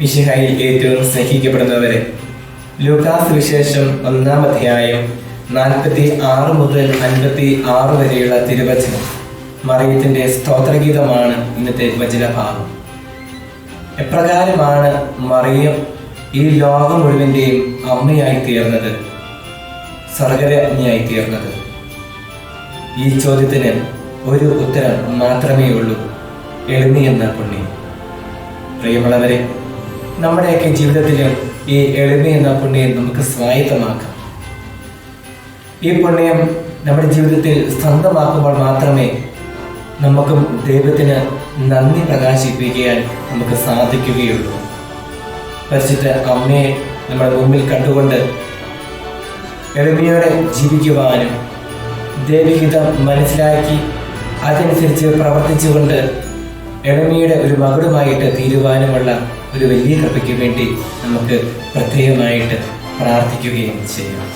മിശിഹായിൽ ഏറ്റവും സ്നേഹിക്കപ്പെടുന്നവരെ ലൂക്കാസ് വിശേഷം ഒന്നാം അധ്യായം നാൽപ്പത്തി ആറ് മുതൽ അൻപത്തി ആറ് വരെയുള്ള തിരുവചനം. മറിയത്തിന്റെ സ്തോത്രഗീതമാണ് ഇന്നത്തെ വചനഭാഗം. എപ്രകാരമാണ് മറിയം ഈ ലോകം മുഴുവന്റെയും അമ്മയായി തീർന്നത്? സ്വർഗരജ്ഞയായി തീർന്നത്? ഈ ചോദ്യത്തിന് ഒരു ഉത്തരം മാത്രമേ ഉള്ളൂ എളിമയെന്ന പുണ്യം. പ്രിയമുള്ളവരെ നമ്മുടെയൊക്കെ ജീവിതത്തിലും ഈ എളിമ എന്ന പുണ്യം നമുക്ക് സ്വായത്തമാക്കാം. ഈ പുണ്യം നമ്മുടെ ജീവിതത്തിൽ സ്വന്തമാക്കുമ്പോൾ മാത്രമേ നമുക്കും ദൈവത്തിന് നന്ദി പ്രകാശിപ്പിക്കാൻ നമുക്ക് സാധിക്കുകയുള്ളൂ. പരിശുദ്ധ അമ്മയെ നമ്മുടെ മുമ്പിൽ കണ്ടുകൊണ്ട് എളിമയോടെ ജീവിക്കുവാനും ദൈവഹിതം മനസ്സിലാക്കി അതനുസരിച്ച് പ്രവർത്തിച്ചുകൊണ്ട് എളിമയുടെ ഒരു മകളുമായിട്ട് തീരുവാനുമുള്ള ഒരു വലിയ കൃപയ്ക്ക് വേണ്ടി നമുക്ക് പ്രത്യേകമായിട്ട് പ്രാർത്ഥിക്കുകയും ചെയ്യാം.